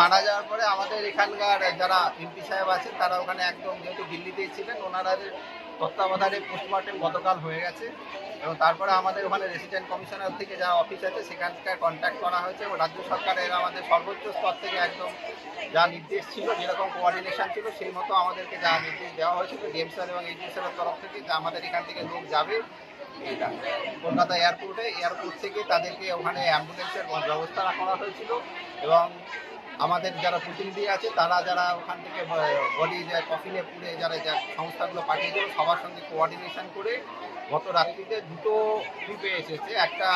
মারা যাওয়ার পরে আমাদের এখানকার যারা এমপি সাহেব আছেন, তারা ওখানে একদম যেহেতু দিল্লিতেই ছিলেন ওনারা তত্ত্বাবধানে পোস্টমর্টেম গতকাল হয়ে গেছে এবং তারপরে আমাদের ওখানে রেসিডেন্ট কমিশনার থেকে যা অফিস আছে, সেখানকার কন্ট্যাক্ট করা হয়েছে এবং রাজ্য সরকারের আমাদের সর্বোচ্চ স্তর থেকে একদম যা নির্দেশ ছিল, যেরকম কোঅর্ডিনেশন ছিল, সেই মতো আমাদেরকে যা নির্দেশ দেওয়া হয়েছিল ডিএম স্যার এবং এইচডি স্যারের তরফ থেকে যে আমাদের এখান থেকে লোক যাবে এটা। কলকাতা এয়ারপোর্টে, এয়ারপোর্ট থেকে তাদেরকে ওখানে অ্যাম্বুলেন্সের ব্যবস্থা করা হয়েছিল এবং আমাদের যারা প্রতিনিধি আছে, তারা যারা ওখান থেকে বডি যে কফিনে পুড়ে যারা যা সংস্থাগুলো পাঠিয়েছিল সবার সঙ্গে কোঅর্ডিনেশন করে গত রাত্রিতে দুটো ট্রিপে এসেছে। একটা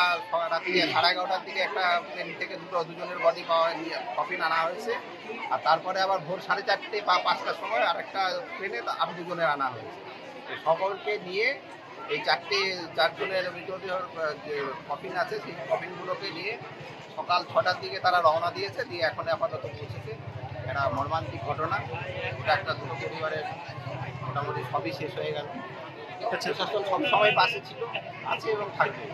রাত্রি সাড়ে এগারোটার দিকে একটা প্লেন থেকে দুটো দুজনের বডি পাওয়া কফিন আনা হয়েছে। আর তারপরে আবার ভোর সাড়ে চারটে বা পাঁচটার সময় আরেকটা ট্রেনে আরও দুজনের আনা হয়েছে। সকলকে নিয়ে এই চারটে চারজনের মৃতদেহ যে কফিন আছে সেই কফিনগুলোকে নিয়ে সকাল ছটার দিকে তারা রওনা দিয়েছে দিয়ে এখন আপাতত পৌঁছেছে। এটা মর্মান্তিক ঘটনা। এটা একটা দুটো পরিবারের মোটামুটি সবই শেষ হয়ে গেল। প্রশাসন সবসময় পাশে ছিল আছে এবং থাকবে।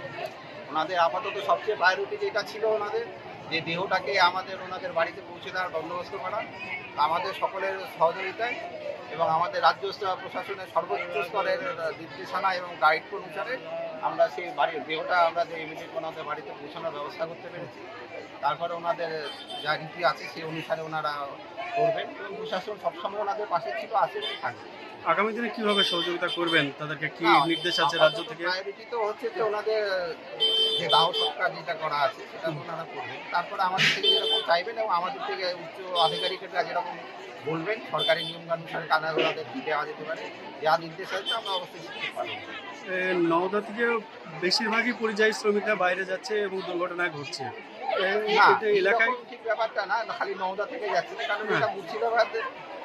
ওনাদের আপাতত সবচেয়ে প্রায়োরিটি যেটা ছিল ওনাদের যে দেহটাকে আমাদের ওনাদের বাড়িতে পৌঁছে দেওয়ার বন্দোবস্ত করা, আমাদের সকলের সহযোগিতায় এবং আমাদের রাজ্য প্রশাসনের সর্বোচ্চ স্তরের নির্দেশনা এবং গাইড অনুসারে আমরা সেই বাড়ির দেহটা আমরা যে ইমিডিয়েট ওনাদের বাড়িতে পৌঁছানোর ব্যবস্থা করতে পেরেছি। তারপরে ওনাদের যা রীতি আছে, সেই অনুসারে ওনারা করবেন এবং প্রশাসন সবসময় ওনাদের পাশে ছিল আছে থাকবে। আগামী দিনে কীভাবে সহযোগিতা করবেন? তাদেরকে কি নির্দেশ আছে রাজ্য থেকে? priority তো হচ্ছে যে ওনাদের যে দাহ সৎকার যেটা করা আছে সেটা ওনারা করবেন। তারপরে আমাদের থেকে যেরকম চাইবেন এবং আমাদের থেকে উচ্চ আধিকারিকরা যেরকম বলবেন সরকারি নিয়ম অনুসারে কানা দেওয়া যেতে পারে যা নির্দেশ আছে আমরা অবশ্যই শিখতে পারব নওদা থেকে বেশিরভাগই পরিযায়ী শ্রমিকরা বাইরে যাচ্ছে এবং দুর্ঘটনা ঘটছে। এলাকায়? ঠিক ব্যাপারটা না খালি নওদা থেকে যাচ্ছে কারণ হ্যাঁ। এটা মুর্শিদাবাদ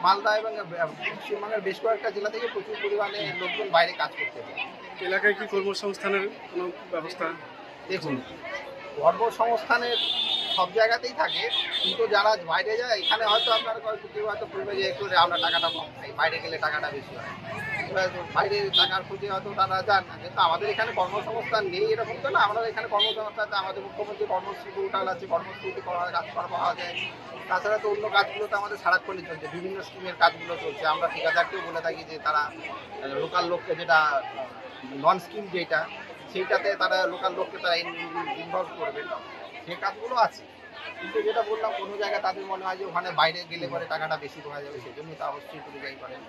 মালদা এবং পশ্চিমবঙ্গের বেশ কয়েকটা জেলা থেকে প্রচুর পরিমাণে লোকজন বাইরে কাজ করতে যায়। এলাকায় কি কর্মসংস্থানের কোনো ব্যবস্থা? দেখুন কর্মসংস্থানের সব জায়গাতেই থাকে। কিন্তু যারা বাইরে যায়, এখানে হয়তো আপনার কেউ হয়তো বলবে যে একটু আমরা টাকাটা কম খাই, বাইরে গেলে টাকাটা বেশি হয়। বাইরে টাকার খুঁজে হয়তো তারা যান না, কিন্তু আমাদের এখানে কর্মসংস্থান নেই এরকম তো না। আমরা এখানে কর্মসংস্থান আমাদের মুখ্যমন্ত্রী কর্মশ্রী পোর্টাল আছে কর্মশ্রীতে করা কাজ করা পাওয়া যায়। তাছাড়া তো অন্য কাজগুলো তো আমাদের সারাক্ষণই চলছে, বিভিন্ন স্কিমের কাজগুলো চলছে। আমরা ঠিকাদারকেও বলে থাকি যে তারা লোকাল লোককে যেটা নন স্কিম যেটা, সেইটাতে তারা লোকাল লোককে তারা ইনভলভ করবেন সেই কাজগুলো আছে। কিন্তু যেটা বললাম, কোনো জায়গায় তাদের মনে হয় যে ওখানে বাইরে গেলে পরে টাকাটা বেশি পাওয়া যাবে সেজন্য তা অবশ্যই পরিযায়ী করেন